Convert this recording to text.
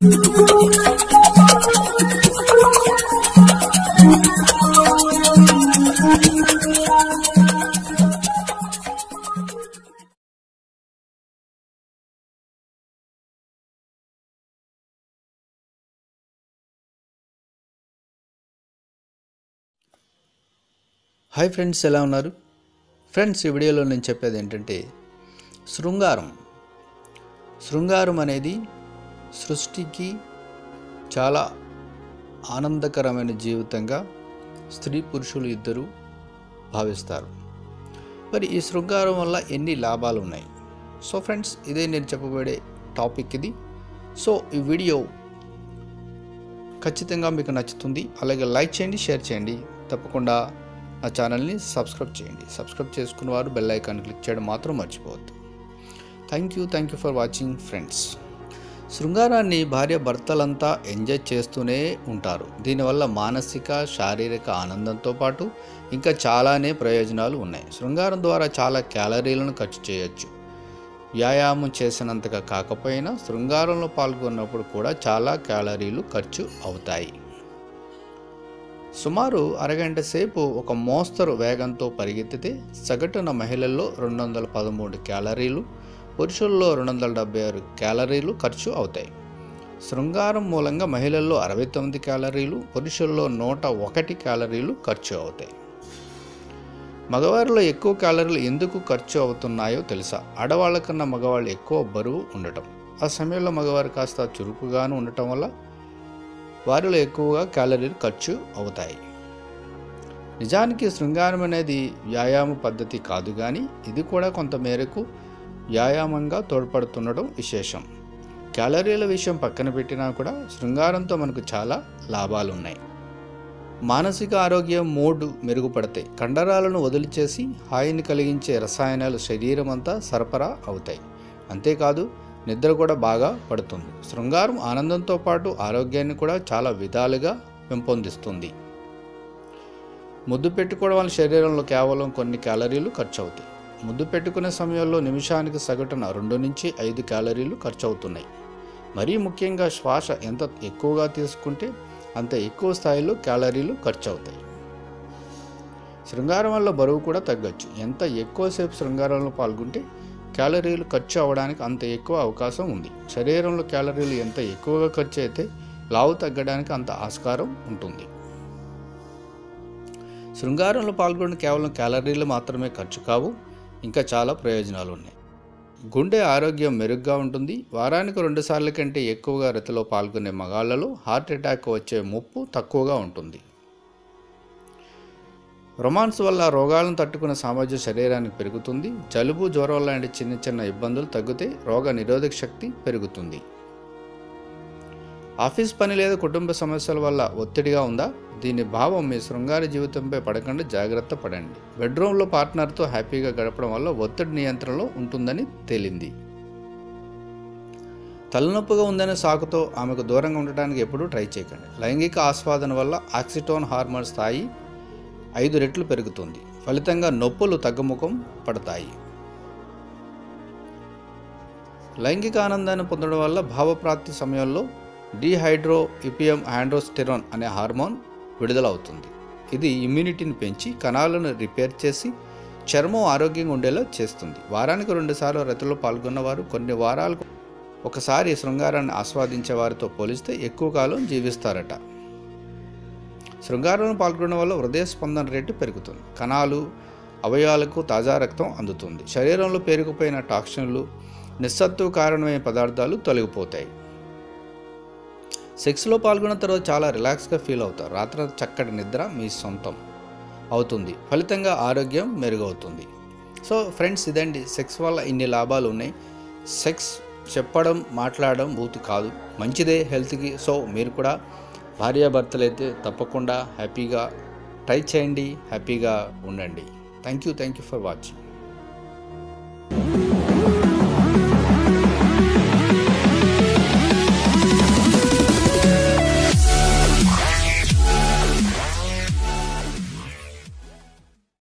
Hi friends ఎలా ఉన్నారు? Friends ఈ వీడియోలో నేను చెప్పేది ఏంటంటే శృంగారం. శృంగారం అనేది సృష్టికి చాలా ఆనందకరమైన జీవితంగా స్త్రీ పురుషులు ఇద్దరు భావిస్తారు. మరి ఈ శృంగారం వల్ల ఎన్ని లాభాలు ఉన్నాయి? సో ఫ్రెండ్స్ ఇదే నేను చెప్పబడే టాపిక్ ఇది. సో ఈ వీడియో ఖచ్చితంగా మీకు నచ్చుతుంది. అలాగే లైక్ చేయండి షేర్ చేయండి. తప్పకుండా నా ఛానల్ని సబ్స్క్రైబ్ చేయండి. సబ్స్క్రైబ్ చేసుకున్న వారు బెల్ ఐకాన్ క్లిక్ చేయడం మాత్రం మర్చిపోవద్దు. Thank you thank you for watching friends. శృంగారాన్ని భార్య భర్తలంతా ఎంజాయ్ చేస్తూనే ఉంటారు. దీనివల్ల మానసిక శారీరక ఆనందంతో పాటు ఇంకా చాలానే ప్రయోజనాలు ఉన్నాయి. శృంగారం ద్వారా చాలా క్యాలరీలను ఖర్చు చేయొచ్చు. వ్యాయామం చేసినంతగా కాకపోయినా శృంగారంలో పాల్గొన్నప్పుడు కూడా చాలా క్యాలరీలు ఖర్చు అవుతాయి. సుమారు అరగంట సేపు ఒక మోస్తరు వేగంతో పరిగెత్తితే సగటున మహిళల్లో రెండు వందల పదమూడు క్యాలరీలు పురుషుల్లో రెండు వందల డెబ్బై ఆరు క్యాలరీలు ఖర్చు అవుతాయి. శృంగారం మూలంగా మహిళల్లో అరవై తొమ్మిది క్యాలరీలు పురుషుల్లో నూట ఒకటి క్యాలరీలు ఖర్చు అవుతాయి. మగవారిలో ఎక్కువ క్యాలరీలు ఎందుకు ఖర్చు అవుతున్నాయో తెలుసా? ఆడవాళ్ళ కన్నా మగవాళ్ళు ఎక్కువ బరువు ఉండటం. ఆ సమయంలో మగవారు కాస్త చురుకుగాను ఉండటం వల్ల వారిలో ఎక్కువగా క్యాలరీలు ఖర్చు అవుతాయి. నిజానికి శృంగారం అనేది వ్యాయామ పద్ధతి కాదు కానీ ఇది కూడా కొంత మేరకు వ్యాయామంగా తోడ్పడుతుండడం విశేషం. క్యాలరీల విషయం పక్కన పెట్టినా కూడా శృంగారంతో మనకు చాలా లాభాలు ఉన్నాయి మానసిక ఆరోగ్యం మూడ్ మెరుగుపడతాయి కండరాలను వదిలిచేసి హాయిని కలిగించే రసాయనాలు శరీరం అంతా సరఫరా అవుతాయి. అంతేకాదు నిద్ర కూడా బాగా పడుతుంది. శృంగారం ఆనందంతో పాటు ఆరోగ్యాన్ని కూడా చాలా విధాలుగా పెంపొందిస్తుంది. ముద్దు పెట్టుకోవడం వల్ల శరీరంలో కేవలం కొన్ని క్యాలరీలు ఖర్చు అవుతాయి ముద్దు పెట్టుకునే సమయంలో నిమిషానికి సగటున రెండు నుంచి ఐదు క్యాలరీలు ఖర్చు అవుతున్నాయి మరీ ముఖ్యంగా శ్వాస ఎంత ఎక్కువగా తీసుకుంటే అంత ఎక్కువ స్థాయిలో క్యాలరీలు ఖర్చు అవుతాయి శృంగారం వల్ల బరువు కూడా తగ్గచ్చు. ఎంత ఎక్కువసేపు శృంగారంలో పాల్గొంటే క్యాలరీలు ఖర్చు అవ్వడానికి అంత ఎక్కువ అవకాశం ఉంది. శరీరంలో క్యాలరీలు ఎంత ఎక్కువగా ఖర్చు అయితే లావు తగ్గడానికి అంత ఆస్కారం ఉంటుంది. శృంగారంలో పాల్గొన్న కేవలం క్యాలరీలు మాత్రమే ఖర్చు కావు. ఇంకా చాలా ప్రయోజనాలు ఉన్నాయి. గుండె ఆరోగ్యం మెరుగ్గా ఉంటుంది. వారానికి రెండు సార్ల కంటే ఎక్కువగా రతిలో పాల్గొనే మగాళ్ళలో హార్ట్ అటాక్ వచ్చే ముప్పు తక్కువగా ఉంటుంది. రొమాన్స్ వల్ల రోగాలను తట్టుకునే సామర్థ్యం శరీరానికి పెరుగుతుంది. జలుబు జ్వరం లాంటి చిన్న చిన్న ఇబ్బందులు తగ్గితే రోగ నిరోధక శక్తి పెరుగుతుంది. ఆఫీస్ పని లేదా కుటుంబ సమస్యల వల్ల ఒత్తిడిగా ఉందా? దీని భావం మీ శృంగార జీవితంపై పడకుండా జాగ్రత్త పడండి. బెడ్రూమ్లో పార్ట్నర్తో హ్యాపీగా గడపడం వల్ల ఒత్తిడి నియంత్రణలో ఉంటుందని తేలింది. తలనొప్పిగా ఉందనే సాకుతో ఆమెకు దూరంగా ఉండటానికి ఎప్పుడూ ట్రై చేయకండి. లైంగిక ఆస్వాదన వల్ల ఆక్సిటోన్ హార్మోన్ స్థాయి ఐదు రెట్లు పెరుగుతుంది. ఫలితంగా నొప్పులు తగ్గుముఖం పడతాయి. లైంగిక ఆనందాన్ని పొందడం వల్ల భావప్రాప్తి సమయంలో డీహైడ్రో ఇపియం ఆండ్రోస్టెరాన్ అనే హార్మోన్ విడుదలవుతుంది. ఇది ఇమ్యూనిటీని పెంచి కణాలను రిపేర్ చేసి చర్మం ఆరోగ్యంగా ఉండేలా చేస్తుంది. వారానికి రెండుసార్లు రతిలో పాల్గొన్నవారు కొన్ని వారాలకు ఒకసారి శృంగారాన్ని ఆస్వాదించే వారితో పోలిస్తే ఎక్కువ కాలం జీవిస్తారట. శృంగారంలో పాల్గొనడం వల్ల హృదయ స్పందన రేటు పెరుగుతుంది. కణాలు అవయవాలకు తాజా రక్తం అందుతుంది. శరీరంలో పేరుకుపోయిన టాక్సిన్లు నిస్సత్తు కారణమైన పదార్థాలు తొలగిపోతాయి. సెక్స్లో పాల్గొన్న తర్వాత చాలా రిలాక్స్గా ఫీల్ అవుతారు. రాత్రి చక్కటి నిద్ర మీ సొంతం అవుతుంది. ఫలితంగా ఆరోగ్యం మెరుగవుతుంది. సో ఫ్రెండ్స్ ఇదండి. సెక్స్ వల్ల ఇన్ని లాభాలు ఉన్నాయి సెక్స్ చెప్పడం మాట్లాడడం బూత్ కాదు. మంచిదే హెల్త్కి. సో మీరు కూడా భార్యాభర్తలు అయితే తప్పకుండా హ్యాపీగా ట్రై చేయండి. హ్యాపీగా ఉండండి. Thank you. Thank you for watching.